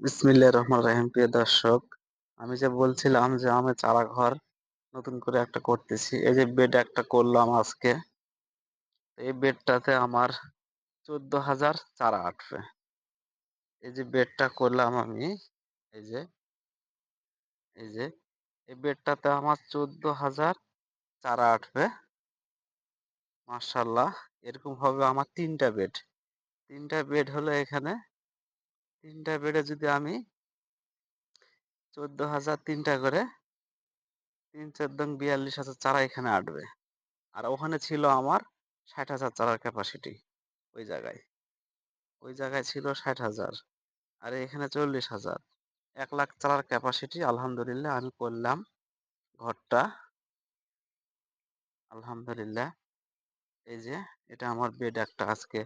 বিসমিল্লাহ রহমান রাহিম, প্রিয় দর্শক। আমি যে বলছিলাম যে আমি চারা ঘর নতুন করে একটা করতেছি। এই যে বেড একটা করলাম আজকে। এই বেডটাতে আমার চোদ্দ হাজার চারা আটবে। এই যে বেডটা করলাম আমি, এই যে এই যে, এই বেডটাতে আমার চোদ্দ হাজার চারা আটবে। মার্শাল্লাহ এরকম হবে আমার তিনটা বেড তিনটা বেড হলো এখানে তিনটা বেডে যদি আমি চোদ্দ হাজার তিনটা করে তিন, চোদ্দ, বিয়াল্লিশ হাজার চারা এখানে আটবে। আর ওখানে ছিল আমার ষাট হাজার চারার ক্যাপাসিটি ওই জায়গায়। ওই জায়গায় ছিল ষাট হাজার, আর এখানে চল্লিশ হাজার। এক লাখ চারার ক্যাপাসিটি আলহামদুলিল্লাহ, আমি করলাম ঘরটা। আলহামদুলিল্লাহ, এই যে, এটা আমার বেড একটা আজকে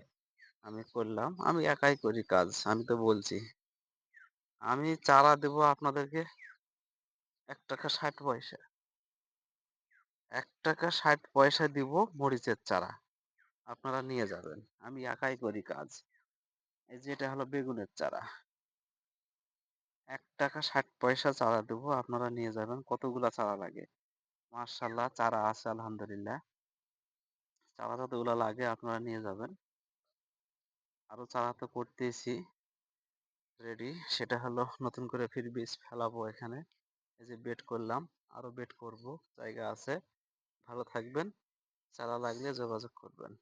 আমি করলাম। আমি একাই করি কাজ, আমি তো বলছি। আমি চারা দেব আপনাদেরকে এক টাকা ষাট পয়সা। এক টাকা ষাট পয়সা দিব মরিচের চারা। আপনারা নিয়ে যাবেন। আমি একাই করি কাজ। এই যে এটা হলো বেগুনের চারা। এক টাকা ষাট পয়সা চারা দেবো, আপনারা নিয়ে যাবেন। কতগুলা চারা লাগে? মার্শাল্লাহ চারা আছে, আলহামদুলিল্লাহ। চারা যতগুলো লাগে, আপনারা নিয়ে যাবেন। আরও চারা তো করতেছি রেডি সেটা হলো নতুন করে ফির বীজ ফেলাবো এখানে। এই যে বেট করলাম আরও বেট করব, জায়গা আছে। ভালো থাকবেন চারা লাগলে যোগাযোগ করবেন।